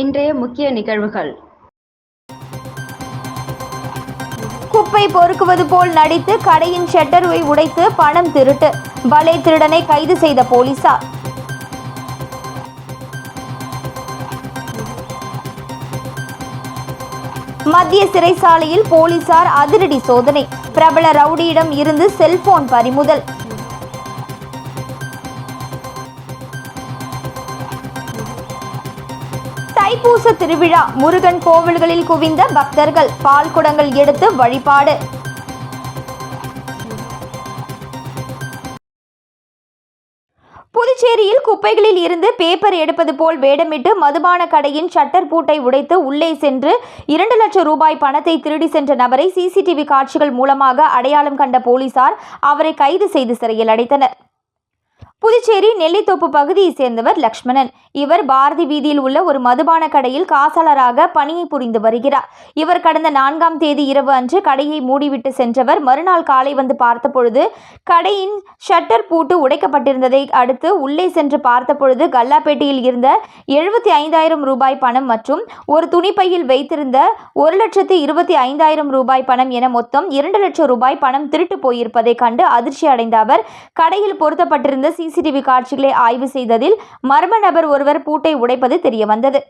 இன்றைய முக்கிய நிகழ்வுகள். குப்பை பொறுக்குவது போல் நடித்து கடையின் ஷட்டரை உடைத்து பணம் திருட்டு பலே திருடனை கைது செய்த போலீசார். மத்திய சிறைச்சாலையில் போலீசார் அதிரடி சோதனை பிரபல ரவுடியிடம் இருந்து செல்போன் பறிமுதல். தைப்பூச திருவிழா. முருகன் கோவில்களில் குவிந்த பக்தர்கள் பால் குடங்கள் எடுத்து வழிபாடு. புதுச்சேரியில் குப்பைகளில் இருந்து பேப்பர் எடுப்பது போல் வேடமிட்டு மதுபான கடையின் ஷட்டர் பூட்டை உடைத்து உள்ளே சென்று இரண்டு லட்சம் ரூபாய் பணத்தை திருடி சென்ற நபரை சிசிடிவி காட்சிகள் மூலமாக அடையாளம் கண்ட போலீசார் அவரை கைது செய்து சிறையில் அடைத்தனர். புதுச்சேரி நெல்லித்தோப்பு பகுதியைச் சேர்ந்தவர் லக்ஷ்மணன். இவர் பாரதி வீதியில் உள்ள ஒரு மதுபான கடையில் காசாளராக பணியை புரிந்து வருகிறார். இவர் கடந்த நான்காம் தேதி இரவு அன்று கடையை மூடிவிட்டு சென்றவர் மறுநாள் காலை வந்து பார்த்தபொழுது கடையின் ஷட்டர் பூட்டு உடைக்கப்பட்டிருந்ததை அடுத்து உள்ளே சென்று பார்த்தபொழுது கல்லாப்பேட்டையில் இருந்த எழுபத்தி ஐந்தாயிரம் ரூபாய் பணம் மற்றும் ஒரு துணிப்பையில் வைத்திருந்த ஒரு லட்சத்து இருபத்தி ஐந்தாயிரம் ரூபாய் பணம் என மொத்தம் இரண்டு லட்சம் ரூபாய் பணம் திருட்டு போயிருப்பதை கண்டு அதிர்ச்சி அடைந்த அவர் கடையில் பொருத்தப்பட்டிருந்த சி சிசிடிவி காட்சிகளை ஆய்வு செய்ததில் மர்ம நபர் ஒருவர் பூட்டை உடைப்பது தெரியவந்தது.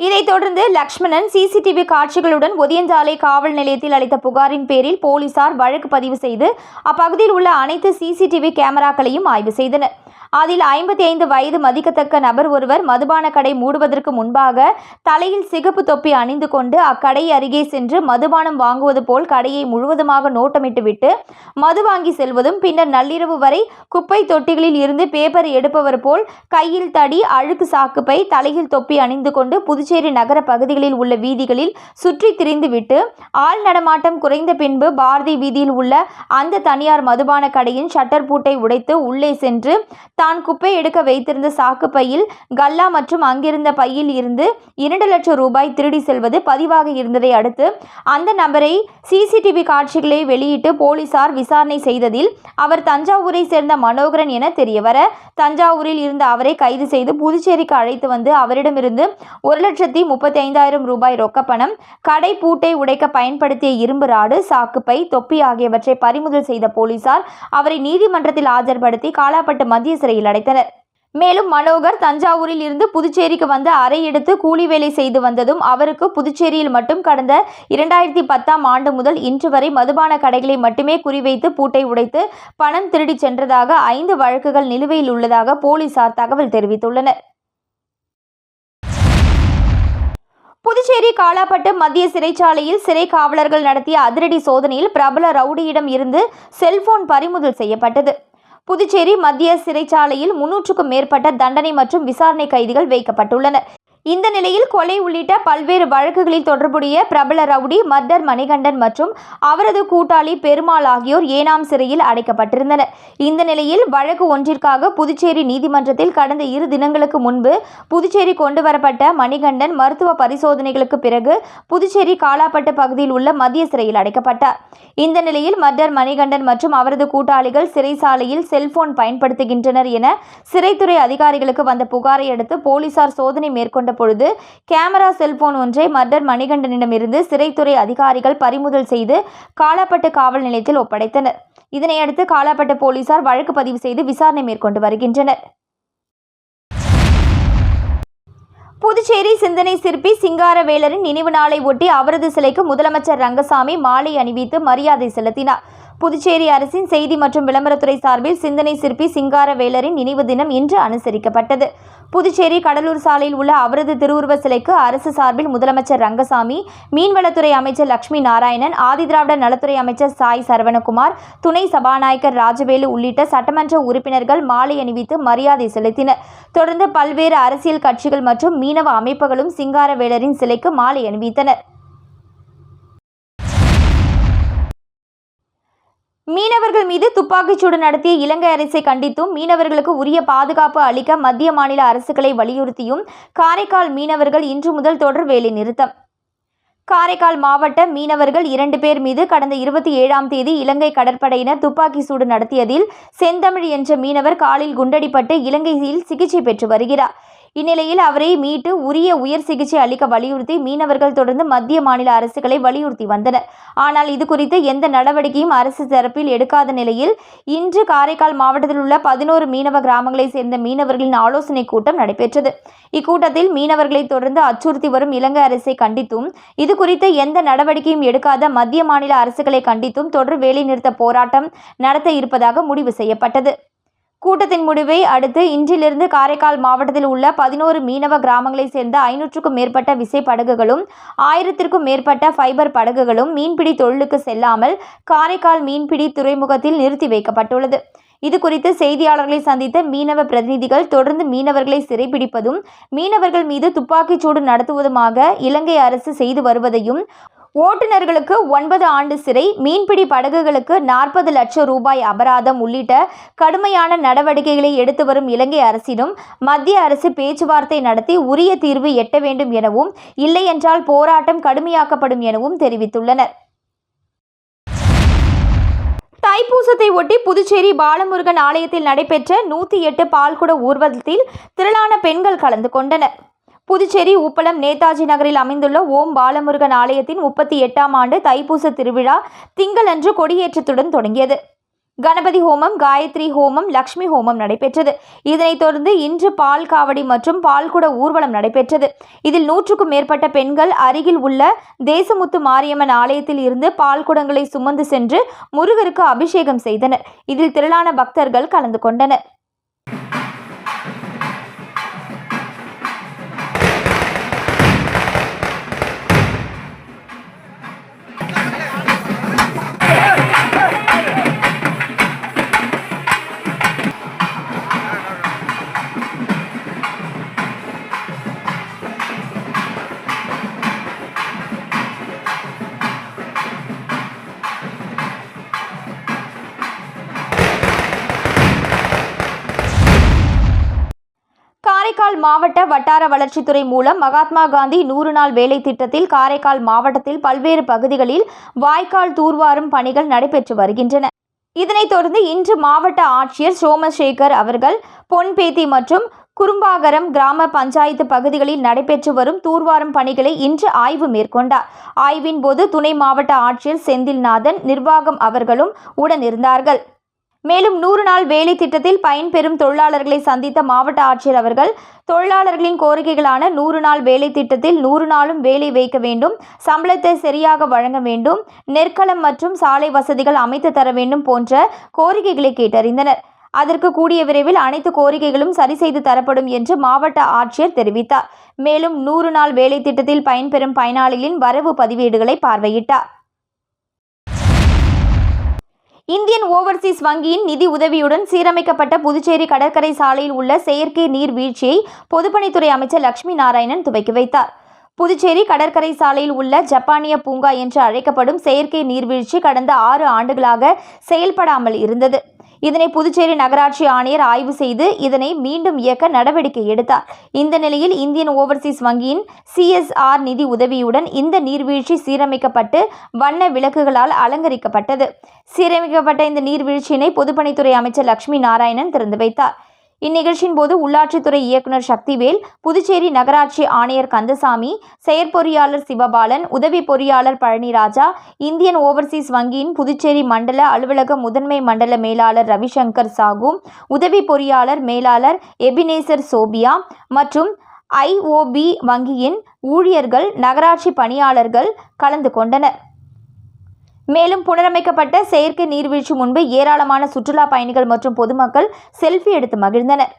இதைத் தொடர்ந்து லக்ஷ்மணன் சிசிடிவி காட்சிகளுடன் ஒதியஞ்சாலை காவல் நிலையத்தில் அளித்த புகாரின் பேரில் போலீசார் வழக்கு பதிவு செய்து அப்பகுதியில் உள்ள அனைத்து சிசிடிவி கேமராக்களையும் ஆய்வு செய்தனர். அதில் ஐம்பத்தி ஐந்து வயது மதிக்கத்தக்க நபர் ஒருவர் மதுபான கடை மூடுவதற்கு முன்பாக தலையில் சிகப்பு தொப்பி அணிந்து கொண்டு அக்கடை அருகே சென்று மதுபானம் வாங்குவது போல் கடையை முழுவதுமாக நோட்டமிட்டுவிட்டு மது வாங்கி செல்வதும் பின்னர் நள்ளிரவு வரை குப்பை தொட்டிகளில் இருந்து பேப்பர் எடுப்பவர் போல் கையில் தடி அழுக்கு சாக்குப்பை தலையில் தொப்பி அணிந்து கொண்டு புதுச்சேரி நகர பகுதிகளில் உள்ள வீதிகளில் சுற்றி திரிந்துவிட்டு ஆள் நடமாட்டம் குறைந்த பின்பு பாரதி வீதியில் உள்ள அந்த தனியார் மதுபான கடையின் ஷட்டர் பூட்டை உடைத்து உள்ளே சென்று தான் குப்பை எடுக்க வைத்திருந்த சாக்கு பையில் கல்லா மற்றும் அங்கிருந்த பையில் இருந்து இரண்டு லட்சம் ரூபாய் திருடி செல்வது பதிவாக இருந்ததை அடுத்து அந்த நபரை சிசிடிவி காட்சிகளை வெளியிட்டு போலீசார் விசாரணை செய்ததில் அவர் தஞ்சாவூரை சேர்ந்த மனோகரன் என தெரியவர தஞ்சாவூரில் இருந்த அவரை கைது செய்து புதுச்சேரிக்கு அழைத்து வந்து அவரிடமிருந்து ஒரு லட்சத்தி முப்பத்தி ஐந்தாயிரம் ரூபாய் ரொக்கப்பணம் கடை பூட்டை உடைக்க பயன்படுத்திய இரும்பு ராடு சாக்குப்பை தொப்பி ஆகியவற்றை பறிமுதல் செய்த போலீசார் அவரை நீதிமன்றத்தில் ஆஜர்படுத்தி காலாப்பட்டு மத்திய சிறையில் அடைத்தனர். மேலும் மனோகர் தஞ்சாவூரில் இருந்து புதுச்சேரிக்கு வந்து அறை எடுத்து கூலி வேலை செய்து வந்ததும் அவருக்கு புதுச்சேரியில் மட்டும் கடந்த இரண்டாயிரத்தி பத்தாம் ஆண்டு முதல் இன்று வரை மதுபான கடைகளை மட்டுமே குறிவைத்து பூட்டை உடைத்து பணம் திருடிச் சென்றதாக ஐந்து வழக்குகள் நிலுவையில் உள்ளதாக போலீசார் தகவல் தெரிவித்துள்ளனர். புதுச்சேரி காலாப்பட்டு மத்திய சிறைச்சாலையில் சிறை காவலர்கள் நடத்திய அதிரடி சோதனையில் பிரபல ரவுடியிடம் இருந்து செல்போன் பறிமுதல் செய்யப்பட்டது. புதுச்சேரி மத்திய சிறைச்சாலையில் முன்னூற்றுக்கும் மேற்பட்ட தண்டனை மற்றும் விசாரணை கைதிகள் வைக்கப்பட்டுள்ளனர். இந்த நிலையில் கொலை உள்ளிட்ட பல்வேறு வழக்குகளில் தொடர்புடைய பிரபல ரவுடி மர்டர் மணிகண்டன் மற்றும் அவரது கூட்டாளி பெருமாள் ஆகியோர் ஏனாம் சிறையில் அடைக்கப்பட்டிருந்தனர். இந்த நிலையில் வழக்கு ஒன்றிற்காக புதுச்சேரி நீதிமன்றத்தில் கடந்த இரு தினங்களுக்கு முன்பு புதுச்சேரி கொண்டு வரப்பட்ட மணிகண்டன் மருத்துவ பரிசோதனைகளுக்கு பிறகு புதுச்சேரி காலாப்பட்டு பகுதியில் உள்ள மத்திய சிறையில் அடைக்கப்பட்டார். இந்த நிலையில் மர்டர் மணிகண்டன் மற்றும் அவரது கூட்டாளிகள் சிறைசாலையில் செல்போன் பயன்படுத்துகின்றனர் என சிறைத்துறை அதிகாரிகளுக்கு வந்த புகாரை அடுத்து போலீசார் சோதனை மேற்கொண்ட பொழுது கேமரா செல்போன் ஒன்றை மர்டர் மணிகண்டனிடமிருந்து சிறைத்துறை அதிகாரிகள் பறிமுதல் செய்து காலாப்பட்டு காவல் நிலையத்தில் ஒப்படைத்தனர். இதனையடுத்து காலாப்பட்டு போலீசார் வழக்கு பதிவு செய்து விசாரணை மேற்கொண்டு வருகின்றனர். புதுச்சேரி சிந்தனை சிற்பி சிங்காரவேலரின் நினைவு நாளை ஒட்டி அவரது சிலைக்கு முதலமைச்சர் ரங்கசாமி மாலை அணிவித்து மரியாதை செலுத்தினார். புதுச்சேரி அரசின் செய்தி மற்றும் விளம்பரத்துறை சார்பில் சிந்தனை சிற்பி சிங்காரவேலரின் நினைவு தினம் இன்று அனுசரிக்கப்பட்டது. புதுச்சேரி கடலூர் சாலையில் உள்ள அவரது திருவுருவ சிலைக்கு அரசு சார்பில் முதலமைச்சர் ரங்கசாமி மீன்வளத்துறை அமைச்சர் லட்சுமி நாராயணன் ஆதிதிராவிட நலத்துறை அமைச்சர் சாய் சரவணகுமார் துணை சபாநாயகர் ராஜவேலு உள்ளிட்ட சட்டமன்ற உறுப்பினர்கள் மாலை அணிவித்து மரியாதை செலுத்தினர். தொடர்ந்து பல்வேறு அரசியல் கட்சிகள் மற்றும் மீனவ அமைப்புகளும் சிங்காரவேலரின் சிலைக்கு மாலை அணிவித்தனர். மீனவர்கள் மீது துப்பாக்கிச்சூடு நடத்திய இலங்கை அரசை கண்டித்தும் மீனவர்களுக்கு உரிய பாதுகாப்பு அளிக்க மத்திய மாநில அரசுகளை வலியுறுத்தியும் காரைக்கால் மீனவர்கள் இன்று முதல் தொடர் வேலை நிறுத்தம். காரைக்கால் மாவட்ட மீனவர்கள் இரண்டு பேர் மீது கடந்த இருபத்தி ஏழாம் தேதி இலங்கை கடற்படையினர் துப்பாக்கி சூடு நடத்தியதில் செந்தமிழ் என்ற மீனவர் காலில் குண்டடிப்பட்டு இலங்கையில் சிகிச்சை பெற்று வருகிறார். இந்நிலையில் அவரை மீட்டு உரிய உயர் சிகிச்சை அளிக்க வலியுறுத்தி மீனவர்கள் தொடர்ந்து மத்திய மாநில அரசுகளை வலியுறுத்தி வந்தனர். ஆனால் இது குறித்து எந்த நடவடிக்கையும் அரசு தரப்பில் எடுக்காத நிலையில் இன்று காரைக்கால் மாவட்டத்தில் உள்ள பதினோரு மீனவ கிராமங்களைச் சேர்ந்த மீனவர்களின் ஆலோசனைக் கூட்டம் நடைபெற்றது. இக்கூட்டத்தில் மீனவர்களை தொடர்ந்து அச்சுறுத்தி வரும் இலங்கை அரசை கண்டித்தும் இது குறித்து எந்த நடவடிக்கையும் எடுக்காத மத்திய மாநில அரசுகளை கண்டித்தும் தொடர் வேலைநிறுத்த போராட்டம் நடத்த இருப்பதாக முடிவு செய்யப்பட்டது. கூட்டத்தின் முடிவை அடுத்து இன்றிலிருந்து காரைக்கால் மாவட்டத்தில் உள்ள பதினோரு மீனவ கிராமங்களைச் சேர்ந்த ஐநூற்றுக்கும் மேற்பட்ட விசை படகுகளும் ஆயிரத்திற்கும் மேற்பட்ட ஃபைபர் படகுகளும் மீன்பிடி தொழிலுக்கு செல்லாமல் காரைக்கால் மீன்பிடி துறைமுகத்தில் நிறுத்தி வைக்கப்பட்டுள்ளது. இது குறித்து செய்தியாளர்களை சந்தித்த மீனவ பிரதிநிதிகள் தொடர்ந்து மீனவர்களை சிறைபிடிப்பதும் மீனவர்கள் மீது துப்பாக்கிச்சூடு நடத்துவதுமாக இலங்கை அரசு செய்து வருவதையும் ஓட்டுநர்களுக்கு ஒன்பது ஆண்டு சிறை மீன்பிடி படகுகளுக்கு நாற்பது லட்சம் ரூபாய் அபராதம் உள்ளிட்ட கடுமையான நடவடிக்கைகளை எடுத்து வரும் இலங்கை அரசிடம் மத்திய அரசு பேச்சுவார்த்தை நடத்தி உரிய தீர்வு எட்ட வேண்டும் எனவும் இல்லையென்றால் போராட்டம் கடுமையாக்கப்படும் எனவும் தெரிவித்துள்ளனர். தைப்பூசத்தை ஒட்டி புதுச்சேரி பாலமுருகன் ஆலயத்தில் நடைபெற்ற நூற்றி எட்டு பால்குட ஊர்வலத்தில் திரளான பெண்கள் கலந்து கொண்டனர். புதுச்சேரி உப்பளம் நேதாஜி நகரில் அமைந்துள்ள ஓம் பாலமுருகன் ஆலயத்தின் முப்பத்தி எட்டாம் ஆண்டு தைப்பூச திருவிழா திங்களன்று கொடியேற்றத்துடன் தொடங்கியது. கணபதி ஹோமம் காயத்ரி ஹோமம் லக்ஷ்மி ஹோமம் நடைபெற்றது. இதனைத் தொடர்ந்து இன்று பால் காவடி மற்றும் பால்குட ஊர்வலம் நடைபெற்றது. இதில் நூற்றுக்கும் மேற்பட்ட பெண்கள் அருகில் உள்ள தேசமுத்து மாரியம்மன் ஆலயத்தில் இருந்து பால்குடங்களை சுமந்து சென்று முருகருக்கு அபிஷேகம் செய்தனர். இதில் திரளான பக்தர்கள் கலந்து கொண்டனர். மாவட்ட வட்டார வளர்ச்சித்துறை மூலம் மகாத்மா காந்தி நூறு நாள் வேலை திட்டத்தில் காரைக்கால் மாவட்டத்தில் பல்வேறு பகுதிகளில் வாய்க்கால் தூர்வாரும் பணிகள் நடைபெற்று வருகின்றன. இதனைத் தொடர்ந்து இன்று மாவட்ட ஆட்சியர் சோமசேகர் அவர்கள் பொன்பேத்தி மற்றும் குறும்பாகரம் கிராம பஞ்சாயத்து பகுதிகளில் நடைபெற்று வரும் தூர்வாரும் பணிகளை இன்று ஆய்வு மேற்கொண்டார். ஆய்வின் போது துணை மாவட்ட ஆட்சியர் செந்தில்நாதன் நிர்வாகம் அவர்களும் உடனிருந்தார்கள். மேலும் நூறு நாள் வேலை திட்டத்தில் பயன்பெறும் தொழிலாளர்களை சந்தித்த மாவட்ட ஆட்சியர் அவர்கள் தொழிலாளர்களின் கோரிக்கைகளான நூறு நாள் வேலை திட்டத்தில் நூறு நாளும் வேலை வைக்க வேண்டும் சம்பளத்தை சரியாக வழங்க வேண்டும் நெற்களம் மற்றும் சாலை வசதிகள் அமைத்து தர வேண்டும் போன்ற கோரிக்கைகளை கேட்டறிந்தனர். அதற்கு கூடிய விரைவில் அனைத்து கோரிக்கைகளும் சரி செய்து தரப்படும் என்று மாவட்ட ஆட்சியர் தெரிவித்தார். மேலும் நூறு நாள் வேலை திட்டத்தில் பயன்பெறும் பயனாளிகளின் வரவு பதிவேடுகளை பார்வையிட்டார். இந்தியன் ஓவர்சீஸ் வங்கியின் நிதி உதவியுடன் சீரமைக்கப்பட்ட புதுச்சேரி கடற்கரை சாலையில் உள்ள செயற்கை நீர் வீழ்ச்சியை பொதுப்பணித்துறை அமைச்சர் லட்சுமி நாராயணன் துவக்கி வைத்தார். புதுச்சேரி கடற்கரை சாலையில் உள்ள ஜப்பானிய பூங்கா என்று அழைக்கப்படும் செயற்கை நீர்வீழ்ச்சி கடந்த ஆறு ஆண்டுகளாக செயல்படாமல் இருந்தது. இதனை புதுச்சேரி நகராட்சி ஆணையர் ஆய்வு செய்து இதனை மீண்டும் இயக்க நடவடிக்கை எடுத்தார். இந்த நிலையில் இந்தியன் ஓவர்சீஸ் வங்கியின் சிஎஸ்ஆர் நிதி உதவியுடன் இந்த நீர்வீழ்ச்சி சீரமைக்கப்பட்டு வண்ண விளக்குகளால் அலங்கரிக்கப்பட்டது. சீரமைக்கப்பட்ட இந்த நீர்வீழ்ச்சியினை பொதுப்பணித்துறை அமைச்சர் லட்சுமி நாராயணன் திறந்து வைத்தார். இந்நிகழ்ச்சியின் போது உள்ளாட்சித்துறை இயக்குநர் சக்திவேல் புதுச்சேரி நகராட்சி ஆணையர் கந்தசாமி செயற்பொறியாளர் சிவபாலன் உதவி பொறியாளர் பழனிராஜா இந்தியன் ஓவர்சீஸ் வங்கியின் புதுச்சேரி மண்டல அலுவலக முதன்மை மண்டல மேலாளர் ரவிசங்கர் சாகு உதவி பொறியாளர் மேலாளர் எபினேசர் சோபியா மற்றும் ஐஓபி வங்கியின் ஊழியர்கள் நகராட்சி பணியாளர்கள் கலந்து கொண்டனர். மேலும் புனரமைக்கப்பட்ட செயற்கை நீர்வீழ்ச்சி முன்பு ஏராளமான சுற்றுலா பயணிகள் மற்றும் பொதுமக்கள் செல்ஃபி எடுத்து மகிழ்ந்தனர்.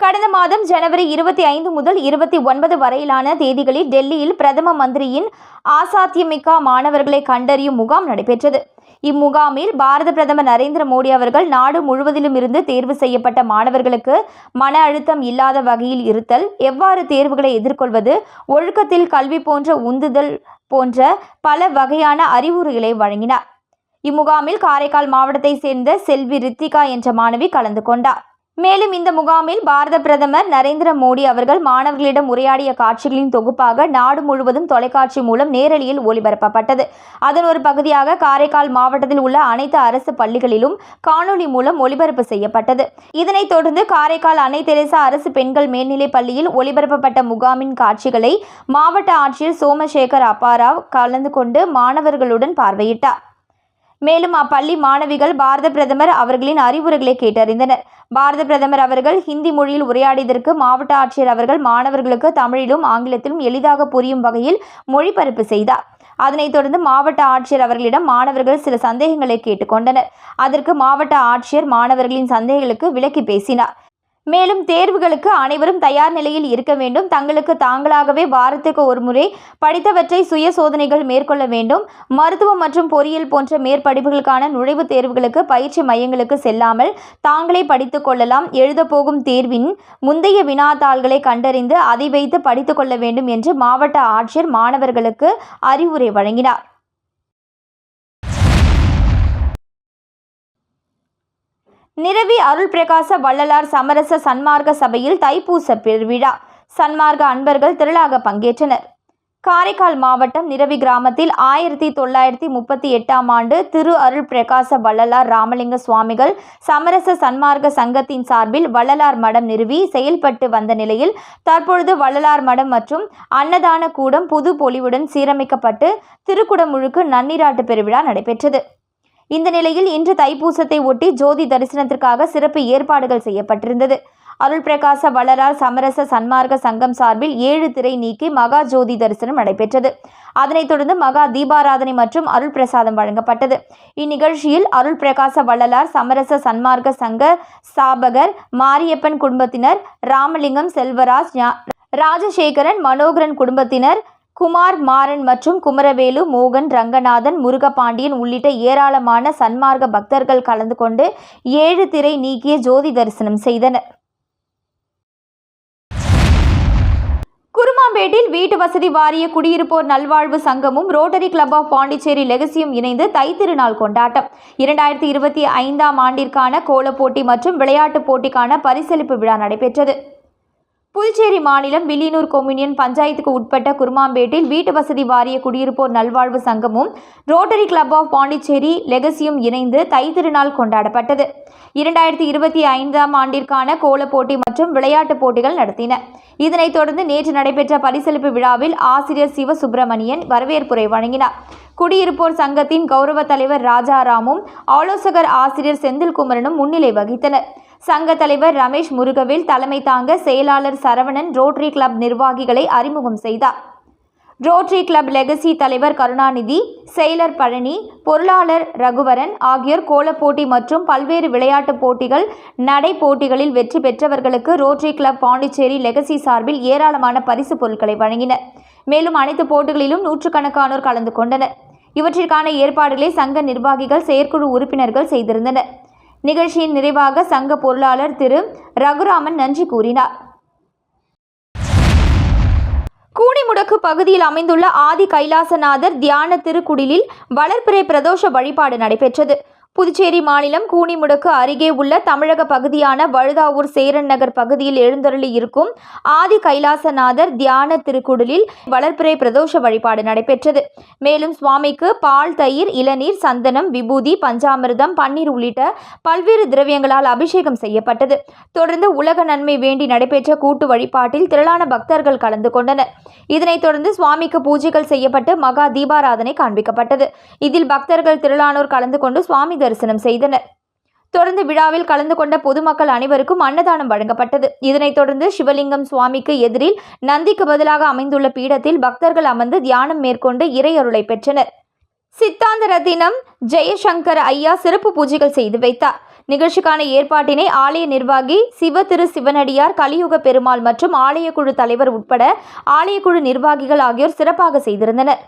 கடந்த மாதம் ஜனவரி இருபத்தி ஐந்து முதல் இருபத்தி ஒன்பது வரையிலான தேதிகளில் டெல்லியில் பிரதம மந்திரியின் ஆசாத்தியமிக்கா மாணவர்களை கண்டறியும் முகாம் நடைபெற்றது. இம்முகாமில் பாரத பிரதமர் நரேந்திர மோடி அவர்கள் நாடு முழுவதிலும் இருந்து தேர்வு செய்யப்பட்ட மாணவர்களுக்கு மன அழுத்தம் இல்லாத வகையில் இருத்தல் எவ்வாறு தேர்வுகளை எதிர்கொள்வது ஒழுக்கத்தில் கல்வி போன்ற உந்துதல் போன்ற பல வகையான அறிவுரைகளை வழங்கினார். இம்முகாமில் காரைக்கால் மாவட்டத்தைச் சேர்ந்த செல்வி ரித்திகா என்ற மாணவி கலந்து கொண்டார். மேலும் இந்த முகாமில் பாரத பிரதமர் நரேந்திர மோடி அவர்கள் மாணவர்களிடம் உரையாடிய காட்சிகளின் தொகுப்பாக நாடு முழுவதும் தொலைக்காட்சி மூலம் நேரலையில் ஒளிபரப்பப்பட்டது. அதன் ஒரு பகுதியாக காரைக்கால் மாவட்டத்தில் உள்ள அனைத்து அரசு பள்ளிகளிலும் காணொலி மூலம் ஒளிபரப்பு செய்யப்பட்டது. இதனைத் தொடர்ந்து காரைக்கால் அன்னை தெரேசா அரசு பெண்கள் மேல்நிலைப் பள்ளியில் ஒளிபரப்பப்பட்ட முகாமின் காட்சிகளை மாவட்ட ஆட்சியர் சோமசேகர் அப்பாராவ் கலந்து கொண்டு மாணவர்களுடன் பார்வையிட்டார். மேலும் அப்பள்ளி மாணவிகள் பாரத பிரதமர் அவர்களின் அறிவுரைகளை கேட்டறிந்தனர். பாரத பிரதமர் அவர்கள் ஹிந்தி மொழியில் உரையாடியதற்கு மாவட்ட ஆட்சியர் அவர்கள் மாணவர்களுக்கு தமிழிலும் ஆங்கிலத்திலும் எளிதாக புரியும் வகையில் மொழிபரப்பு செய்தார். அதனைத் தொடர்ந்து மாவட்ட ஆட்சியர் அவர்களிடம் மாணவர்கள் சில சந்தேகங்களை கேட்டுக்கொண்டனர் அதற்கு மாவட்ட ஆட்சியர் மாணவர்களின் சந்தேகங்களுக்கு விளக்கி பேசினார். மேலும் தேர்வுகளுக்கு அனைவரும் தயார் நிலையில் இருக்க வேண்டும். தங்களுக்கு தாங்களாகவே வாரத்துக்கு ஒரு முறை படித்தவற்றை சுய சோதனைகள் மேற்கொள்ள வேண்டும். மருத்துவம் மற்றும் பொறியியல் போன்ற மேற்படிப்புகளுக்கான நுழைவுத் தேர்வுகளுக்கு பயிற்சி மையங்களுக்கு செல்லாமல் தாங்களே படித்துக் கொள்ளலாம். எழுதப் போகும் தேர்வின் முந்தைய வினாத்தாள்களை கண்டறிந்து அதை வைத்து படித்துக் கொள்ள வேண்டும் என்று மாவட்ட ஆட்சியர் மாணவர்களுக்கு அறிவுரை வழங்கினார். நிரவி அருள் பிரகாச வள்ளலார் சமரச சன்மார்க்க சபையில் தைப்பூச பெருவிழா. சன்மார்க்க அன்பர்கள் திரளாக பங்கேற்றனர். காரைக்கால் மாவட்டம் நிரவி கிராமத்தில் ஆயிரத்தி தொள்ளாயிரத்தி முப்பத்தி எட்டாம் ஆண்டு திரு அருள் பிரகாச வள்ளலார் ராமலிங்க சுவாமிகள் சமரச சன்மார்க்க சங்கத்தின் சார்பில் வள்ளலார் மடம் நிறுவி செயல்பட்டு வந்த நிலையில் தற்பொழுது வள்ளலார் மடம் மற்றும் அன்னதான கூடம் புது பொலிவுடன் சீரமைக்கப்பட்டு திருக்குடமுழுக்கு நன்னீராட்டு பெருவிழா நடைபெற்றது. இந்த நிலையில் இன்று தைப்பூசத்தை ஒட்டி ஜோதி தரிசனத்திற்காக சிறப்பு ஏற்பாடுகள் செய்யப்பட்டிருந்தது. அருள் பிரகாச வளரால் சமரச சன்மார்க்க சங்கம் சார்பில் ஏழு திரை நீக்கி மகா ஜோதி தரிசனம் நடைபெற்றது. அதனைத் தொடர்ந்து மகா தீபாராதனை மற்றும் அருள் பிரசாதம் வழங்கப்பட்டது. இந்நிகழ்ச்சியில் அருள் பிரகாச வள்ளலார் சமரச சன்மார்க்க சங்க ஸ்தாபகர் மாரியப்பன் குடும்பத்தினர் ராமலிங்கம் செல்வராஜ் ஞா- ராஜசேகரன் மனோகரன் குடும்பத்தினர் குமார் மாறன் மற்றும் குமரவேலு மோகன் ரங்கநாதன் முருகபாண்டியன் உள்ளிட்ட ஏராளமான சன்மார்க்க பக்தர்கள் கலந்து கொண்டு ஏழு திரை நீக்கிய ஜோதி தரிசனம் செய்தனர். குருமாம்பேட்டில் வீட்டு வசதி வாரிய குடியிருப்போர் நல்வாழ்வு சங்கமும் ரோட்டரி கிளப் ஆஃப் பாண்டிச்சேரி லெகசியும் இணைந்து தைத்திருநாள் கொண்டாட்டம். இரண்டாயிரத்தி இருபத்தி ஐந்தாம் ஆண்டிற்கான கோலப்போட்டி மற்றும் விளையாட்டுப் போட்டிக்கான பரிசளிப்பு விழா நடைபெற்றது. புதுச்சேரி மாநிலம் வில்லியனூர் கொம்யூனியன் பஞ்சாயத்துக்கு உட்பட்ட குருமாம்பேட்டில் வீட்டு வசதி வாரிய குடியிருப்போர் நல்வாழ்வு சங்கமும் ரோட்டரி கிளப் ஆஃப் பாண்டிச்சேரி லெகசியும் இணைந்து தைத்திருநாள் கொண்டாடப்பட்டது. இரண்டாயிரத்தி இருபத்தி ஐந்தாம் ஆண்டிற்கான கோலப் போட்டி மற்றும் விளையாட்டுப் போட்டிகள் நடத்தின. இதனைத் தொடர்ந்து நேற்று நடைபெற்ற பரிசளிப்பு விழாவில் ஆசிரியர் சிவ சுப்பிரமணியன் வரவேற்புரை வழங்கினார். குடியிருப்போர் சங்கத்தின் கௌரவ தலைவர் ராஜாராமும் ஆலோசகர் ஆசிரியர் செந்தில்குமரனும் முன்னிலை வகித்தனர். சங்க தலைவர் ரமேஷ் முருகவேல் தலைமை தாங்க செயலாளர் சரவணன் ரோட்டரி கிளப் நிர்வாகிகளை அறிமுகம் செய்தார். ரோட்டரி கிளப் லெகசி தலைவர் கருணாநிதி செயலர் பழனி பொருளாளர் ரகுவரன் ஆகியோர் கோலப் போட்டி மற்றும் பல்வேறு விளையாட்டுப் போட்டிகள் நடை போட்டிகளில் வெற்றி பெற்றவர்களுக்கு ரோட்டரி கிளப் பாண்டிச்சேரி லெகசி சார்பில் ஏராளமான பரிசு பொருட்களை வழங்கினர். மேலும் அனைத்து போட்டிகளிலும் நூற்றுக்கணக்கானோர் கலந்து கொண்டனர். இவற்றிற்கான ஏற்பாடுகளை சங்க நிர்வாகிகள் செயற்குழு உறுப்பினர்கள் செய்திருந்தனர். நிகழ்ச்சியின் நிறைவாக சங்க பொருளாளர் திரு. ரகுராமன் நன்றி கூறினார். கூடிமுடக்கு பகுதியில் அமைந்துள்ள ஆதி கைலாசநாதர் தியான திருக்குடிலில் வளர்பிறை பிரதோஷ வழிபாடு நடைபெற்றது. புதுச்சேரி மாநிலம் கூனிமுடக்கு அருகே உள்ள தமிழக பகுதியான வழுதாவூர் சேரன் நகர் பகுதியில் எழுந்தருளி இருக்கும் ஆதி கைலாசநாதர் தியான திருக்குடலில் வளர்ப்பிறை பிரதோஷ வழிபாடு நடைபெற்றது. மேலும் சுவாமிக்கு பால் தயிர் இளநீர் சந்தனம் விபூதி பஞ்சாமிர்தம் பன்னீர் உள்ளிட்ட பல்வேறு திரவியங்களால் அபிஷேகம் செய்யப்பட்டது. தொடர்ந்து உலக நன்மை வேண்டி நடைபெற்ற கூட்டு வழிபாட்டில் திரளான பக்தர்கள் கலந்து கொண்டனர். இதனைத் தொடர்ந்து சுவாமிக்கு பூஜைகள் செய்யப்பட்டு மகா தீபாராதனை காண்பிக்கப்பட்டது. இதில் பக்தர்கள் திரளானோர் கலந்து கொண்டு சுவாமி தரிசனம் செய்தனர். தொடர்ந்து விழாவில் கலந்து கொண்ட பொதுமக்கள் அனைவருக்கும் அன்னதானம் வழங்கப்பட்டது. இதனைத் தொடர்ந்து சிவலிங்கம் சுவாமிக்கு எதிரில் நந்திக்கு பதிலாக அமைந்துள்ள பீடத்தில் பக்தர்கள் அமர்ந்து தியானம் மேற்கொண்டு இறையருளை பெற்றனர். சித்தாந்த ரத்தினம் ஜெயசங்கர் ஐயா சிறப்பு பூஜைகள் செய்து வைத்தார். நிகழ்ச்சிக்கான ஏற்பாட்டினை ஆலய நிர்வாகி சிவ திரு சிவனடியார் கலியுக பெருமாள் மற்றும் ஆலயக்குழு தலைவர் உட்பட ஆலயக்குழு நிர்வாகிகள் ஆகியோர் சிறப்பாக செய்திருந்தனர்.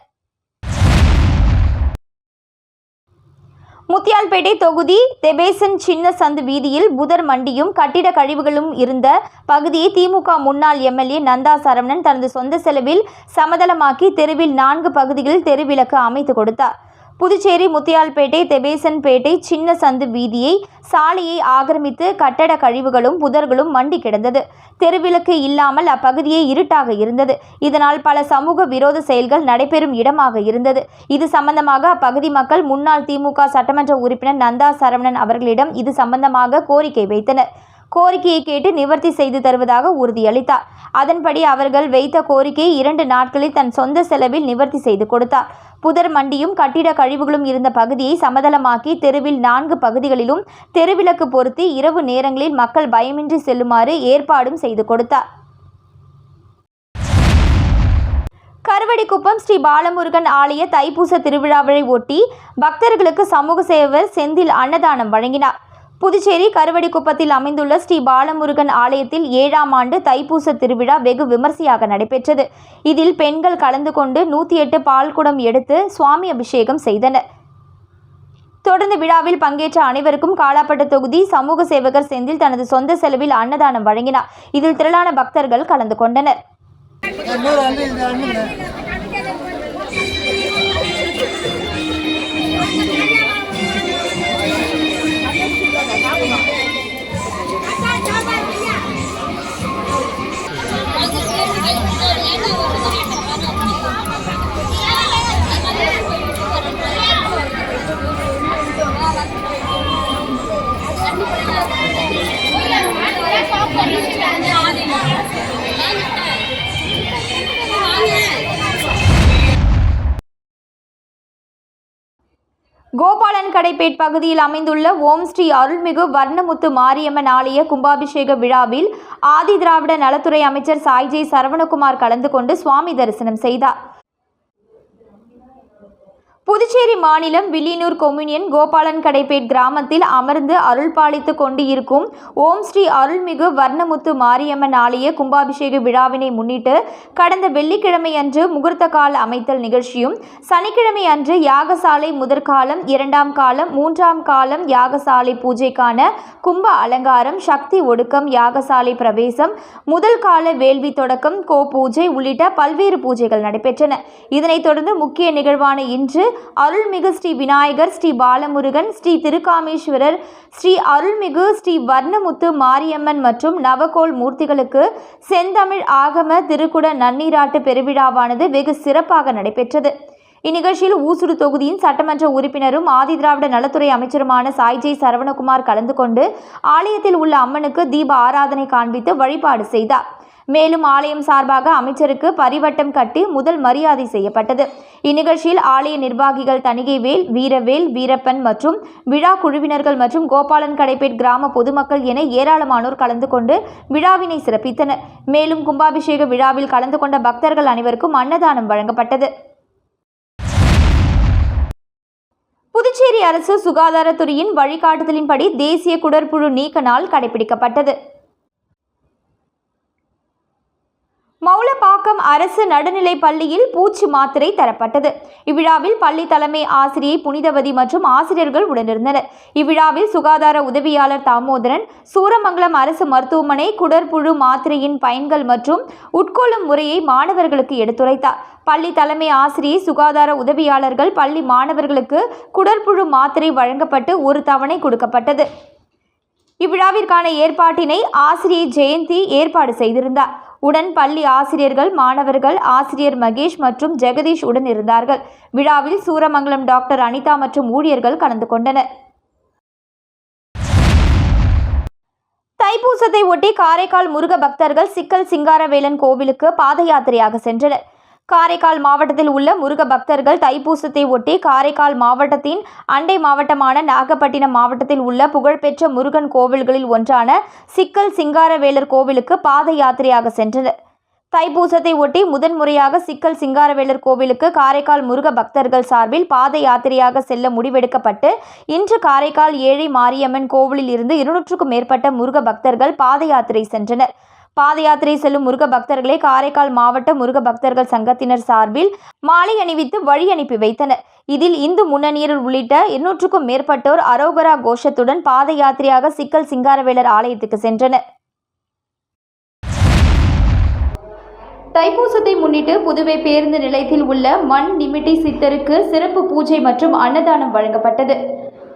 முத்தியால்பேட்டை தொகுதி தெபேசன் சின்ன சந்து வீதியில் புதர் மண்டியும் கட்டிட கழிவுகளும் இருந்த பகுதியை திமுக முன்னாள் எம்எல்ஏ நந்தா சரவணன் தனது சொந்த செலவில் சமதளமாக்கி தெருவில் நான்கு பகுதிகளில் தெருவிளக்கு அமைத்து கொடுத்தார். புதுச்சேரி முத்தியால்பேட்டை தெபேசன்பேட்டை சின்ன சந்து வீதியை சாலையை ஆக்கிரமித்து கட்டட கழிவுகளும் புதர்களும் மண்டி கிடந்தது. தெருவிளக்கு இல்லாமல் அப்பகுதியே இருட்டாக இருந்தது. இதனால் பல சமூக விரோத செயல்கள் நடைபெறும் இடமாக இருந்தது. இது சம்பந்தமாக அப்பகுதி மக்கள் முன்னாள் திமுக சட்டமன்ற உறுப்பினர் நந்தா சரவணன் அவர்களிடம் இது சம்பந்தமாக கோரிக்கை வைத்தனர். கோரிக்கையை கேட்டு நிவர்த்தி செய்து தருவதாக உறுதியளித்தார். அதன்படி அவர்கள் வைத்த கோரிக்கையை இரண்டு நாட்களில் தன் சொந்த செலவில் நிவர்த்தி செய்து கொடுத்தார். புதர் மண்டியும் கட்டிட கழிவுகளும் இருந்த பகுதியை சமதளமாக்கி தெருவில் நான்கு பகுதிகளிலும் தெருவிளக்கு பொருத்தி இரவு நேரங்களில் மக்கள் பயமின்றி செல்லுமாறு ஏற்பாடும் செய்து கொடுத்தார். கருவடிக்குப்பம் ஸ்ரீ பாலமுருகன் ஆலய தைப்பூச திருவிழாவை ஒட்டி பக்தர்களுக்கு சமூக சேவர் செந்தில் அன்னதானம் வழங்கினார். புதுச்சேரி கருவடிக்குப்பத்தில் அமைந்துள்ள ஸ்ரீ பாலமுருகன் ஆலயத்தில் ஏழாம் ஆண்டு தைப்பூச திருவிழா வெகு விமர்சையாக நடைபெற்றது. இதில் பெண்கள் கலந்து கொண்டு நூற்றி எட்டு பால்குடம் எடுத்து சுவாமி அபிஷேகம் செய்தனர். தொடர்ந்து விழாவில் பங்கேற்ற அனைவருக்கும் காலாப்பட்டு தொகுதி சமூக சேவகர் செந்தில் தனது சொந்த செலவில் அன்னதானம் வழங்கினார். இதில் திரளான பக்தர்கள் கலந்து கொண்டனர். Yeah. அண்ணு கோபாலன் கடைப்பேட் பகுதியில் அமைந்துள்ள ஓம் ஸ்ரீ அருள்மிகு வர்ணமுத்து மாரியம்மன் ஆலய கும்பாபிஷேக விழாவில் ஆதி திராவிட நலத்துறை அமைச்சர் சாய்ஜே சரவணகுமார் கலந்து கொண்டு சுவாமி தரிசனம் செய்தார். புதுச்சேரி மாநிலம் வில்லியனூர் கொம்யூனியன் கோபாலன் கடைப்பேட் கிராமத்தில் அமர்ந்து அருள் பாலித்து கொண்டு இருக்கும் ஓம் ஸ்ரீ அருள்மிகு வர்ணமுத்து மாரியம்மன் ஆலய கும்பாபிஷேக விழாவினை முன்னிட்டு கடந்த வெள்ளிக்கிழமை அன்று முகூர்த்த கால அமைத்தல் நிகழ்ச்சியும் சனிக்கிழமை அன்று யாகசாலை முதற்காலம் இரண்டாம் காலம் மூன்றாம் காலம் யாகசாலை பூஜைக்கான கும்ப அலங்காரம் சக்தி ஒடுக்கம் யாகசாலை பிரவேசம் முதல் கால வேள்வி தொடக்கம் கோ பூஜை உள்ளிட்ட பல்வேறு பூஜைகள் நடைபெற்றன. இதனைத் தொடர்ந்து முக்கிய நிகழ்வான இன்று அருள்மிகு ஸ்ரீ விநாயகர் ஸ்ரீ பாலமுருகன் ஸ்ரீ திருக்காமேஸ்வரர் ஸ்ரீ அருள்மிகு ஸ்ரீ வர்ணமுத்து மாரியம்மன் மற்றும் நவகோல் மூர்த்திகளுக்கு செந்தமிழ் ஆகம திருக்குட நன்னீராட்டு பெருவிழாவானது வெகு சிறப்பாக நடைபெற்றது. இந்நிகழ்ச்சியில் ஊசுடு தொகுதியின் சட்டமன்ற உறுப்பினரும் ஆதிதிராவிட நலத்துறை அமைச்சருமான சாய்ஜே சரவணகுமார் கலந்து கொண்டு ஆலயத்தில் உள்ள அம்மனுக்கு தீப ஆராதனை காண்பித்து வழிபாடு செய்தார். மேலும் ஆலயம் சார்பாக அமைச்சருக்கு பரிவட்டம் கட்டி முதல் மரியாதை செய்யப்பட்டது. இந்நிகழ்ச்சியில் ஆலய நிர்வாகிகள் தணிகைவேல் வீரவேல் வீரப்பன் மற்றும் விழா குழுவினர்கள் மற்றும் கோபாலன் கடைப்பேட் கிராம பொதுமக்கள் என ஏராளமானோர் கலந்து கொண்டு விழாவினை சிறப்பித்தனர். மேலும் கும்பாபிஷேக விழாவில் கலந்து கொண்ட பக்தர்கள் அனைவருக்கும் அன்னதானம் வழங்கப்பட்டது. புதுச்சேரி அரசு சுகாதாரத்துறையின் வழிகாட்டுதலின்படி தேசிய குடற்புழு நீக்க நாள் கடைபிடிக்கப்பட்டது. மௌலப்பாக்கம் அரசு நடுநிலைப் பள்ளியில் பூச்சி மாத்திரை தரப்பட்டது. இவ்விழாவில் பள்ளி தலைமை ஆசிரியை புனிதவதி மற்றும் ஆசிரியர்கள் உடனிருந்தனர். இவ்விழாவில் சுகாதார உதவியாளர் தாமோதரன் சூரமங்கலம் அரசு மருத்துவமனை குடற்புழு மாத்திரையின் பயன்கள் மற்றும் உட்கொள்ளும் முறையை மாணவர்களுக்கு எடுத்துரைத்தார். பள்ளி தலைமை ஆசிரியை சுகாதார உதவியாளர்கள் பள்ளி மாணவர்களுக்கு குடற்புழு மாத்திரை வழங்கப்பட்டு ஒரு தவணை கொடுக்கப்பட்டது. இவ்விழாவிற்கான ஏற்பாட்டினை ஆசிரியை ஜெயந்தி ஏற்பாடு செய்திருந்தார். உடன் பள்ளி ஆசிரியர்கள் மாணவர்கள் ஆசிரியர் மகேஷ் மற்றும் ஜெகதீஷ் உடன் இருந்தார்கள். விழாவில் சூரமங்கலம் டாக்டர் அனிதா மற்றும் ஊழியர்கள் கலந்து கொண்டனர். தைப்பூசத்தை ஒட்டி காரைக்கால் முருக பக்தர்கள் சிக்கல் சிங்காரவேலன் கோவிலுக்கு பாத யாத்திரையாக சென்றனர். காரைக்கால் மாவட்டத்தில் உள்ள முருக பக்தர்கள் தைப்பூசத்தை ஒட்டி காரைக்கால் மாவட்டத்தின் அண்டை மாவட்டமான நாகப்பட்டினம் மாவட்டத்தில் உள்ள புகழ்பெற்ற முருகன் கோவில்களில் ஒன்றான சிக்கல் சிங்காரவேலர் கோவிலுக்கு பாத யாத்திரையாக சென்றனர். தைப்பூசத்தை ஒட்டி முதன்முறையாக சிக்கல் சிங்காரவேலர் கோவிலுக்கு காரைக்கால் முருக பக்தர்கள் சார்பில் பாத யாத்திரையாக செல்ல முடிவெடுக்கப்பட்டு இன்று காரைக்கால் ஏழை மாரியம்மன் கோவிலில் இருந்து இருநூற்றுக்கும் மேற்பட்ட முருக பக்தர்கள் பாத யாத்திரை சென்றனர். பாத யாத்திரை செல்லும் முருக பக்தர்களை காரைக்கால் மாவட்ட முருக பக்தர்கள் சங்கத்தினர் சார்பில் மாலை அணிவித்து வழி அனுப்பி வைத்தனர். இதில் இந்து முன்னணியர் உள்ளிட்ட இருநூற்றுக்கும் மேற்பட்டோர் அரோகரா கோஷத்துடன் பாத யாத்திரையாக சிக்கல் சிங்காரவேலர் ஆலயத்துக்கு சென்றனர். தைப்பூசத்தை முன்னிட்டு புதுவை பேருந்து நிலையத்தில் உள்ள மண் நிமிட்டி சித்தருக்கு சிறப்பு பூஜை மற்றும் அன்னதானம் வழங்கப்பட்டது.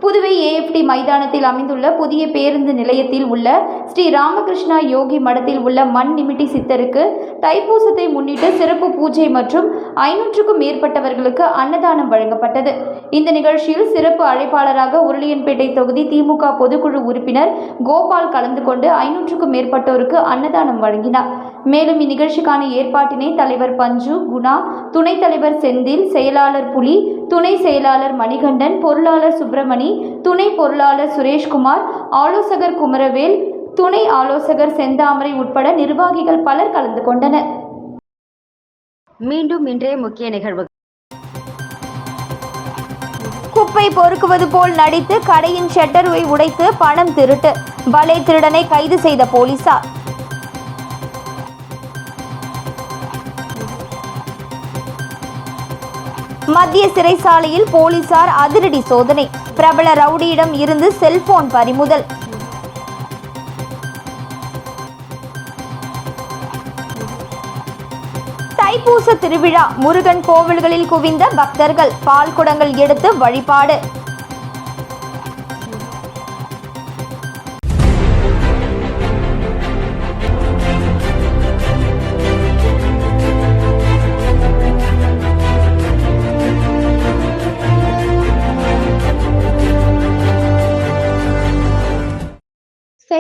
புதுவை ஏஎஃப்டி மைதானத்தில் அமைந்துள்ள புதிய பேருந்து நிலையத்தில் உள்ள ஸ்ரீ ராமகிருஷ்ணா யோகி மடத்தில் உள்ள மண் நிமிட்டி சித்தருக்கு தைப்பூசத்தை முன்னிட்டு சிறப்பு பூஜை மற்றும் ஐநூற்றுக்கும் மேற்பட்டவர்களுக்கு அன்னதானம் வழங்கப்பட்டது. இந்த நிகழ்ச்சியில் சிறப்பு அழைப்பாளராக உருளியன்பேட்டை தொகுதி திமுக பொதுக்குழு உறுப்பினர் கோபால் கலந்து கொண்டு ஐநூற்றுக்கும் மேற்பட்டோருக்கு அன்னதானம் வழங்கினார். மேலும் இந்நிகழ்ச்சிக்கான ஏற்பாட்டினை தலைவர் பஞ்சு குணா துணைத் தலைவர் செந்தில் செயலாளர் புலி துணை செயலாளர் மணிகண்டன் பொருளாளர் சுப்பிரமணி துணை பொருளாளர் சுரேஷ்குமார் ஆலோசகர் குமரவேல் துணை ஆலோசகர் செந்தாமரை உட்பட நிர்வாகிகள் பலர் கலந்து கொண்டனர். மீண்டும் இன்றைய முக்கிய நிகழ்வு குப்பை பொறுக்குவது போல் நடித்து கடையின் ஷட்டரை உடைத்து பணம் திருட்டு. பலே திருடனை கைது செய்த போலீசார். மத்திய சிறைச்சாலையில் போலீசார் அதிரடி சோதனை. பிரபல ரவுடியிடம் இருந்து செல்போன் பறிமுதல். தைப்பூச திருவிழா முருகன் கோவில்களில் குவிந்த பக்தர்கள் பால் குடங்கள் எடுத்து வழிபாடு.